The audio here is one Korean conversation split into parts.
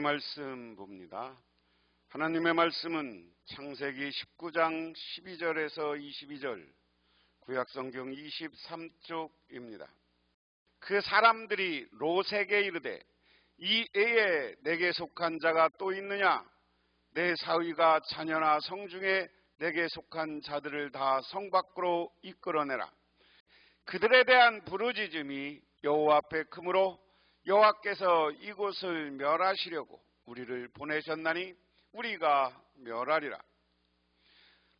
하나님의 말씀 봅니다. 하나님의 말씀은 창세기 19장 12절에서 22절, 구약성경 23쪽입니다. 그 사람들이 롯에게 이르되 이 애에 내게 속한 자가 또 있느냐? 내 사위가 자녀나 성중에 내게 속한 자들을 다 성 밖으로 이끌어내라. 그들에 대한 부르짖음이 여호와 앞에 크므로 여호와께서 이곳을 멸하시려고 우리를 보내셨나니 우리가 멸하리라.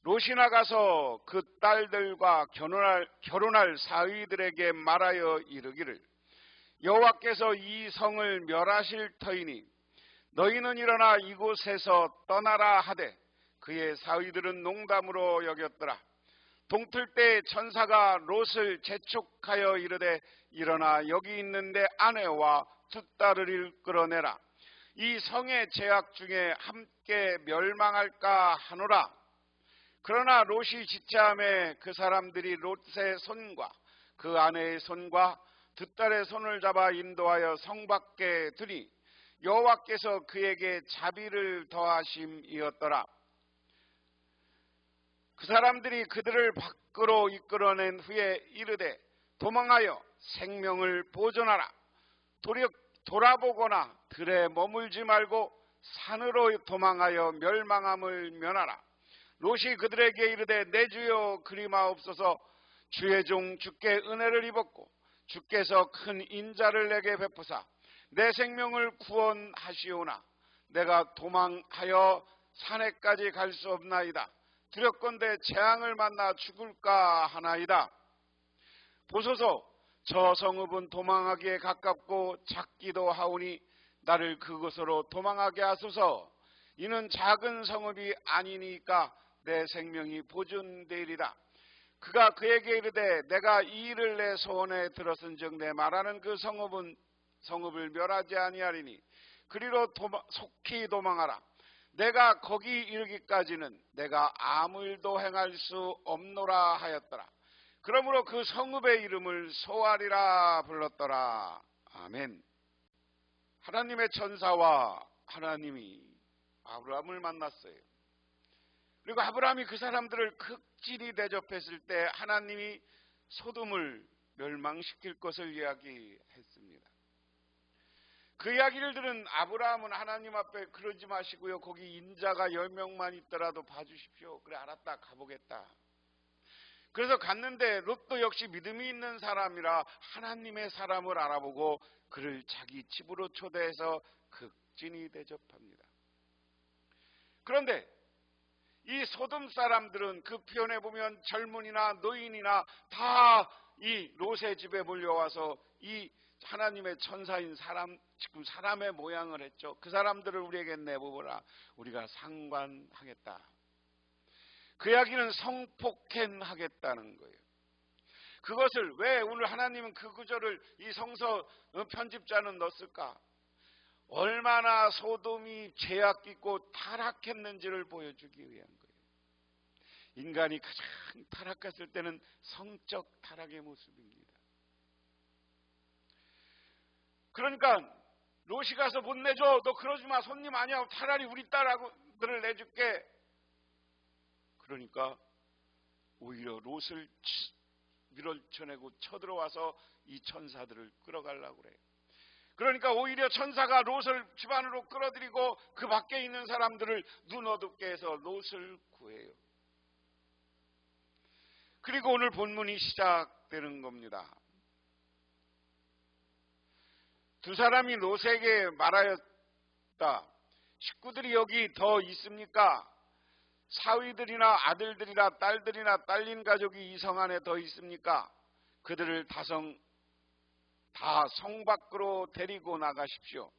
롯이 나가서 그 딸들과 결혼할, 결혼할 사위들에게 말하여 이르기를 여호와께서 이 성을 멸하실 터이니 너희는 일어나 이곳에서 떠나라 하되 그의 사위들은 농담으로 여겼더라. 동틀 때 천사가 롯을 재촉하여 이르되 일어나 여기 있는데 아내와 두 딸을 끌어내라. 이 성의 제약 중에 함께 멸망할까 하노라. 그러나 롯이 지체함에 그 사람들이 롯의 손과 그 아내의 손과 두 딸의 손을 잡아 인도하여 성 밖에 두니 여호와께서 그에게 자비를 더하심이었더라. 그 사람들이 그들을 밖으로 이끌어낸 후에 이르되 도망하여 생명을 보존하라. 도리, 돌아보거나 들에 머물지 말고 산으로 도망하여 멸망함을 면하라. 롯이 그들에게 이르되 내 주여 그리마옵소서 주의 종 주께 은혜를 입었고 주께서 큰 인자를 내게 베푸사 내 생명을 구원하시오나 내가 도망하여 산에까지 갈 수 없나이다. 두렵건대 재앙을 만나 죽을까 하나이다. 보소서 저 성읍은 도망하기에 가깝고 작기도 하오니 나를 그곳으로 도망하게 하소서. 이는 작은 성읍이 아니니까 내 생명이 보존되리라. 그가 그에게 이르되 내가 이 일을 내 소원에 들었은즉 내 말하는 그 성읍은 성읍을 멸하지 아니하리니 그리로 도마, 속히 도망하라. 내가 거기 이르기까지는 내가 아무 일도 행할 수 없노라 하였더라. 그러므로 그 성읍의 이름을 소알이라 불렀더라. 아멘. 하나님의 천사와 하나님이 아브라함을 만났어요. 그리고 아브라함이 그 사람들을 극진히 대접했을 때 하나님이 소돔을 멸망시킬 것을 이야기했습니다. 그 이야기를 들은 아브라함은 하나님 앞에 그러지 마시고요. 거기 인자가 열명만 있더라도 봐주십시오. 그래 알았다 가보겠다. 그래서 갔는데 롯도 역시 믿음이 있는 사람이라 하나님의 사람을 알아보고 그를 자기 집으로 초대해서 극진히 대접합니다. 그런데 이 소돔 사람들은 그 표현에 보면 젊은이나 노인이나 다 이 롯의 집에 몰려와서 이 하나님의 천사인 사람, 지금 사람의 모양을 했죠. 그 사람들을 우리에게 내보거라. 우리가 상관하겠다. 그 이야기는 성폭행하겠다는 거예요. 그것을 왜 오늘 하나님은 그 구절을 이 성서 편집자는 넣었을까? 얼마나 소돔이 죄악 있고 타락했는지를 보여주기 위한 거예요. 인간이 가장 타락했을 때는 성적 타락의 모습입니다. 그러니까 롯이 가서 못 내줘. 너 그러지 마. 손님 아니야. 차라리 우리 딸하고들을 내줄게. 그러니까 오히려 롯을 밀어쳐내고 쳐들어와서 이 천사들을 끌어가려고 그래. 그러니까 오히려 천사가 롯을 집안으로 끌어들이고 그 밖에 있는 사람들을 눈 어둡게 해서 롯을 구해요. 그리고 오늘 본문이 시작되는 겁니다. 두 사람이 롯에게 말하였다. 식구들이 여기 더 있습니까? 사위들이나 아들들이나 딸들이나 딸린 가족이 이 성 안에 더 있습니까? 그들을 다성 다 성 밖으로 데리고 나가십시오.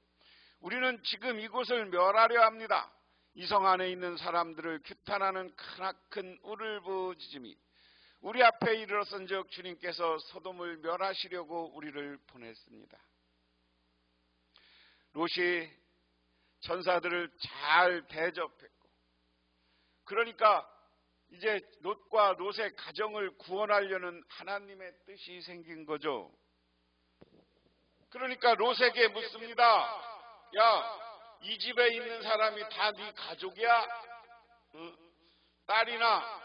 우리는 지금 이곳을 멸하려 합니다. 이 성 안에 있는 사람들을 규탄하는 크나큰 울을부짖음이 우리 앞에 이르렀은즉 주님께서 소돔을 멸하시려고 우리를 보냈습니다. 롯이 천사들을 잘 대접했고 그러니까 이제 롯과 롯의 가정을 구원하려는 하나님의 뜻이 생긴 거죠. 그러니까 롯에게 묻습니다. 야, 이 집에 있는 사람이 다 네 가족이야? 응? 딸이나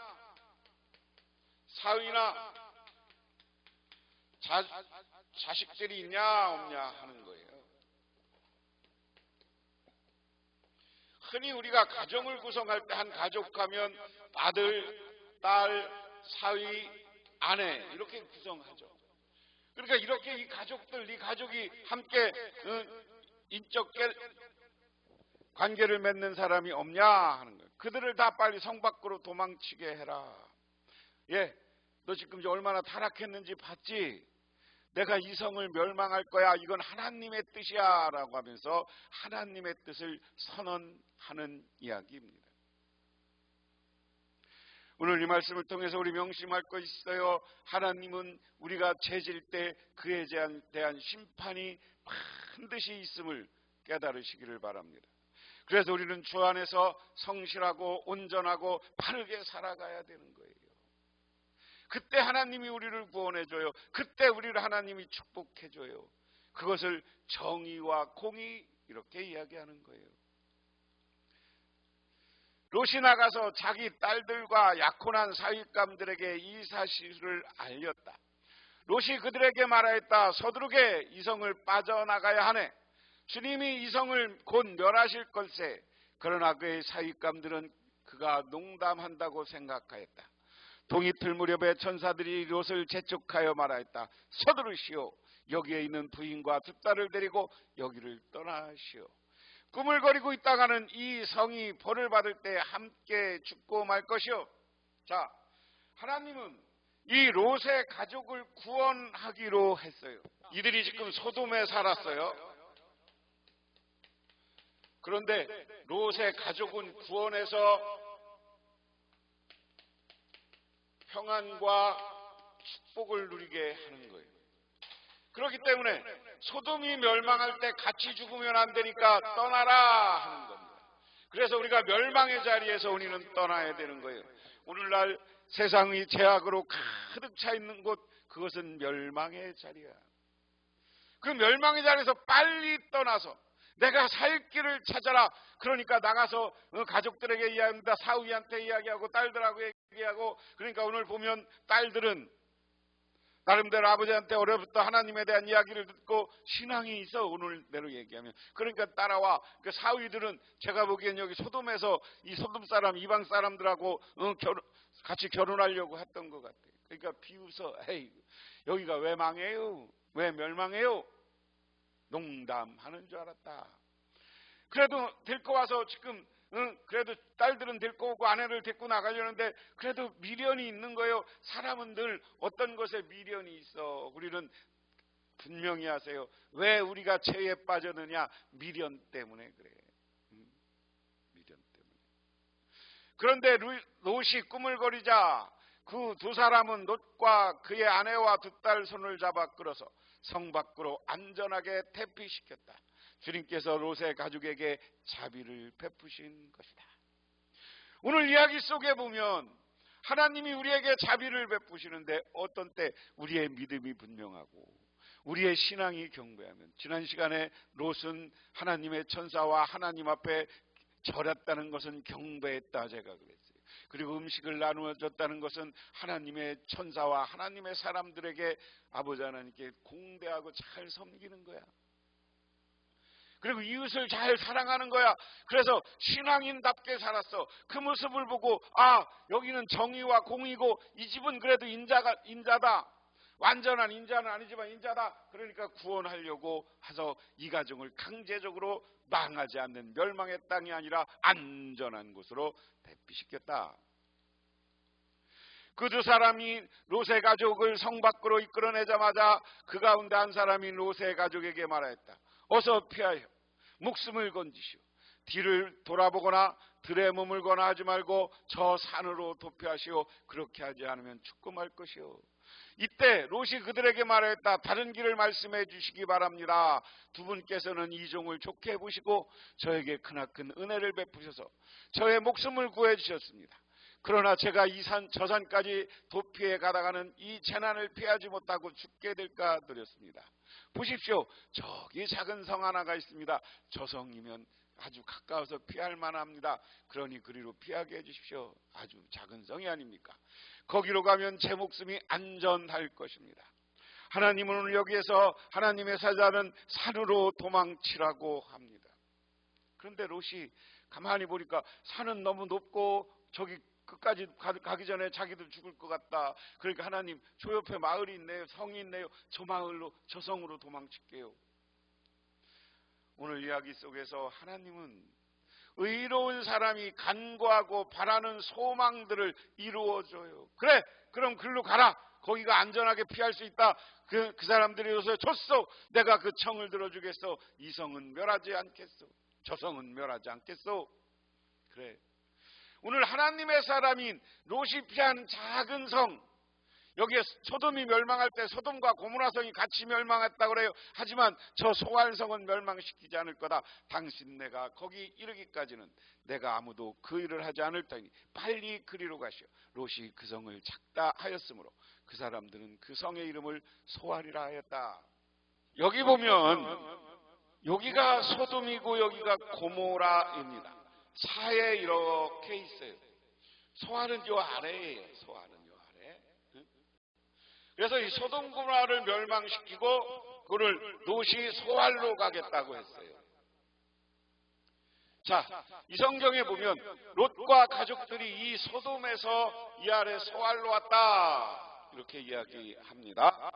사위나 자, 자식들이 있냐 없냐 하는 거예요. 흔히 우리가 가정을 구성할 때 한 가족 하면 아들, 딸, 사위, 아내 이렇게 구성하죠. 그러니까 이렇게 이 가족들, 이 가족이 함께 어, 인적 관계를 맺는 사람이 없냐 하는 거예요. 그들을 다 빨리 성 밖으로 도망치게 해라. 예, 너 지금 얼마나 타락했는지 봤지? 내가 이 성을 멸망할 거야. 이건 하나님의 뜻이야. 라고 하면서 하나님의 뜻을 선언하는 이야기입니다. 오늘 이 말씀을 통해서 우리 명심할 거 있어요. 하나님은 우리가 죄질 때 그에 대한 심판이 반드시 있음을 깨달으시기를 바랍니다. 그래서 우리는 주 안에서 성실하고 온전하고 바르게 살아가야 되는 거예요. 그때 하나님이 우리를 구원해줘요. 그때 우리를 하나님이 축복해줘요. 그것을 정의와 공의 이렇게 이야기하는 거예요. 롯이 나가서 자기 딸들과 약혼한 사윗감들에게 이 사실을 알렸다. 롯이 그들에게 말하였다. 서두르게 이성을 빠져나가야 하네. 주님이 이성을 곧 멸하실 걸세. 그러나 그의 사윗감들은 그가 농담한다고 생각하였다. 동이틀 무렵에 천사들이 롯을 재촉하여 말하였다. 서두르시오. 여기에 있는 부인과 두 딸을 데리고 여기를 떠나시오. 꿈을 거리고 있다가는 이 성이 벌을 받을 때 함께 죽고 말 것이오. 자, 하나님은 이 롯의 가족을 구원하기로 했어요. 이들이 지금 소돔에 살았어요. 그런데 롯의 가족은 구원해서 평안과 축복을 누리게 하는 거예요. 그렇기 때문에 소돔이 멸망할 때 같이 죽으면 안 되니까 떠나라 하는 겁니다. 그래서 우리가 멸망의 자리에서 우리는 떠나야 되는 거예요. 오늘날 세상의 제약으로 가득 차 있는 곳 그것은 멸망의 자리야. 그 멸망의 자리에서 빨리 떠나서 내가 살 길을 찾아라. 그러니까 나가서 어, 가족들에게 이야기합니다. 사위한테 이야기하고 딸들하고 얘기하고 그러니까 오늘 보면 딸들은 나름대로 아버지한테 어려부터 하나님에 대한 이야기를 듣고 신앙이 있어 오늘대로 얘기하면 그러니까 따라와 그 사위들은 제가 보기엔 여기 소돔에서 이 소돔 사람 이방 사람들하고 어, 결혼, 같이 결혼하려고 했던 것 같아요. 그러니까 비웃어 에이 여기가 왜 망해요? 왜 멸망해요? 농담하는 줄 알았다. 그래도 데리고 와서 지금 응, 그래도 딸들은 데리고 오고 아내를 데리고 나가려는데 그래도 미련이 있는 거예요. 사람은 늘 어떤 것에 미련이 있어. 우리는 분명히 하세요. 왜 우리가 죄에 빠졌느냐? 미련 때문에 그래. 미련 때문에. 그런데 롯이 꿈을 거리자 그 두 사람은 롯과 그의 아내와 두 딸 손을 잡아 끌어서 성 밖으로 안전하게 퇴피시켰다. 주님께서 롯의 가족에게 자비를 베푸신 것이다. 오늘 이야기 속에 보면 하나님이 우리에게 자비를 베푸시는데 어떤 때 우리의 믿음이 분명하고 우리의 신앙이 경배하면 지난 시간에 롯은 하나님의 천사와 하나님 앞에 절했다는 것은 경배했다 제가 그랬어요. 그리고 음식을 나누어 줬다는 것은 하나님의 천사와 하나님의 사람들에게 아버지 하나님께 공대하고 잘 섬기는 거야. 그리고 이웃을 잘 사랑하는 거야. 그래서 신앙인답게 살았어. 그 모습을 보고 아 여기는 정의와 공의고 이 집은 그래도 인자가 인자다. 완전한 인자는 아니지만 인자다. 그러니까 구원하려고 해서 이 가정을 강제적으로 망하지 않는 멸망의 땅이 아니라 안전한 곳으로 대피시켰다. 그 두 사람이 롯의 가족을 성 밖으로 이끌어내자마자 그 가운데 한 사람이 롯의 가족에게 말하였다. 어서 피하여 목숨을 건지시오. 뒤를 돌아보거나 들에 머물거나 하지 말고 저 산으로 도피하시오. 그렇게 하지 않으면 죽고 말 것이오. 이때 롯이 그들에게 말했다. 다른 길을 말씀해 주시기 바랍니다. 두 분께서는 이 종을 좋게 보시고 저에게 크나큰 은혜를 베푸셔서 저의 목숨을 구해 주셨습니다. 그러나 제가 이 산, 저 산까지 도피해 가다가는 이 재난을 피하지 못하고 죽게 될까 드렸습니다. 보십시오. 저기 작은 성 하나가 있습니다. 저 성이면 아주 가까워서 피할 만합니다. 그러니 그리로 피하게 해주십시오. 아주 작은 성이 아닙니까? 거기로 가면 제 목숨이 안전할 것입니다. 하나님은 오늘 여기에서 하나님의 사자는 산으로 도망치라고 합니다. 그런데 롯이 가만히 보니까 산은 너무 높고 저기 끝까지 가기 전에 자기도 죽을 것 같다. 그러니까 하나님 저 옆에 마을이 있네요. 성이 있네요. 저 마을로 저 성으로 도망칠게요. 오늘 이야기 속에서 하나님은 의로운 사람이 간구하고 바라는 소망들을 이루어줘요. 그래, 그럼 글로 가라. 거기가 안전하게 피할 수 있다. 그, 그 사람들이 요새 줬어. 내가 그 청을 들어주겠어. 이 성은 멸하지 않겠어. 저 성은 멸하지 않겠어. 그래. 오늘 하나님의 사람인 피한 작은 성, 여기에 소돔이 멸망할 때 소돔과 고무라성이 같이 멸망했다 그래요. 하지만 저 소활성은 멸망시키지 않을 거다. 당신 내가 거기 이르기까지는 내가 아무도 그 일을 하지 않을 테니 빨리 그리로 가시오. 롯이 그 성을 작다 하였으므로 그 사람들은 그 성의 이름을 소활이라 하였다. 여기 보면 여기가 소돔이고 여기가 고모라입니다. 사에 이렇게 있어요. 소활은 요 아래에요. 소활은. 그래서 이 소돔 고라를 멸망시키고 그를 도시 소활로 가겠다고 했어요. 자, 이 성경에 보면 롯과 가족들이 이 소돔에서 이 아래 소활로 왔다. 이렇게 이야기합니다.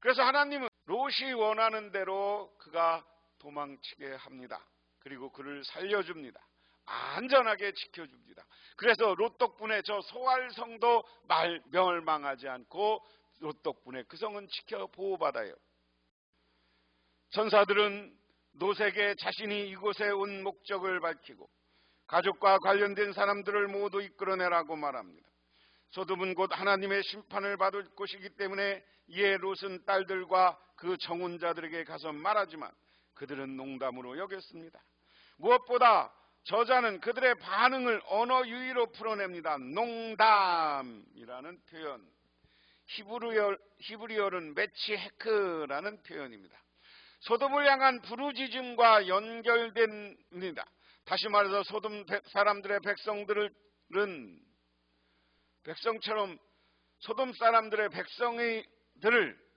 그래서 하나님은 롯이 원하는 대로 그가 도망치게 합니다. 그리고 그를 살려줍니다. 안전하게 지켜줍니다. 그래서 롯 덕분에 저 소활성도 말 멸망하지 않고 롯 덕분에 그 성은 지켜 보호받아요. 천사들은 노색에 자신이 이곳에 온 목적을 밝히고 가족과 관련된 사람들을 모두 이끌어내라고 말합니다. 소돔은 곧 하나님의 심판을 받을 곳이기 때문에 이에 롯은 딸들과 그 정혼자들에게 가서 말하지만 그들은 농담으로 여겼습니다. 무엇보다 저자는 그들의 반응을 언어 유희로 풀어냅니다. 농담이라는 표현. 히브리어, 히브리어는 매치 헤크라는 표현입니다. 소돔을 향한 부르짖음과 연결됩니다. 다시 말해서 소돔 사람들의 백성들은 백성처럼 소돔 사람들의 백성들을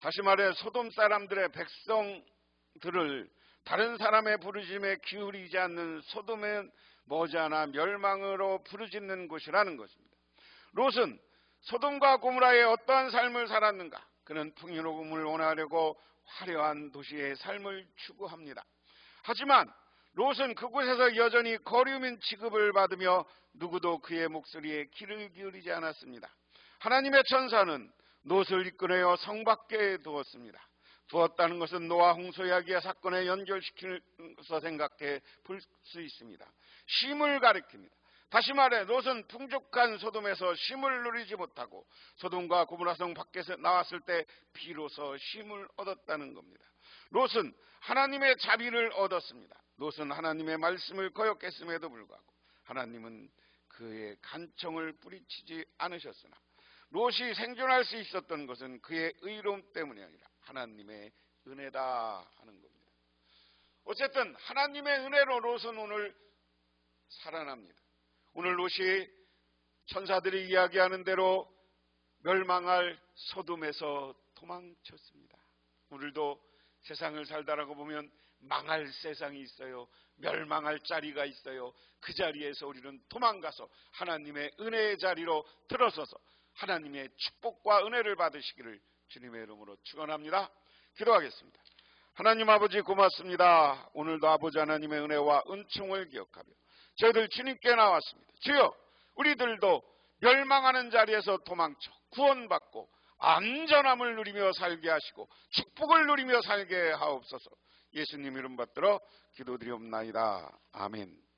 다시 말해 소돔 사람들의 백성들을 다른 사람의 부르짐에 기울이지 않는 소돔의 머지않아 멸망으로 부르짖는 곳이라는 것입니다. 롯은 소돔과 고무라의 어떠한 삶을 살았는가? 그는 풍요로움을 원하려고 화려한 도시의 삶을 추구합니다. 하지만 롯은 그곳에서 여전히 거류민 취급을 받으며 누구도 그의 목소리에 귀를 기울이지 않았습니다. 하나님의 천사는 롯을 이끌어 성 밖에 두었습니다. 두었다는 것은 노아 홍수 이야기의 사건에 연결시켜서 생각해 볼 수 있습니다. 쉼을 가리킵니다. 다시 말해 롯은 풍족한 소돔에서 쉼을 누리지 못하고 소돔과 고무라성 밖에서 나왔을 때 비로소 쉼을 얻었다는 겁니다. 롯은 하나님의 자비를 얻었습니다. 롯은 하나님의 말씀을 거역했음에도 불구하고 하나님은 그의 간청을 뿌리치지 않으셨으나 롯이 생존할 수 있었던 것은 그의 의로움 때문이 아니라 하나님의 은혜다 하는 겁니다. 어쨌든 하나님의 은혜로 롯은 오늘 살아납니다. 오늘 롯이 천사들이 이야기하는 대로 멸망할 소돔에서 도망쳤습니다. 오늘도 세상을 살다라고 보면 망할 세상이 있어요. 멸망할 자리가 있어요. 그 자리에서 우리는 도망가서 하나님의 은혜의 자리로 들어서서 하나님의 축복과 은혜를 받으시기를 주님의 이름으로 축원합니다. 기도하겠습니다. 하나님 아버지 고맙습니다. 오늘도 아버지 하나님의 은혜와 은총을 기억하며 저희들 주님께 나왔습니다. 주여 우리들도 멸망하는 자리에서 도망쳐 구원받고 안전함을 누리며 살게 하시고 축복을 누리며 살게 하옵소서 예수님 이름 받들어 기도드리옵나이다. 아멘.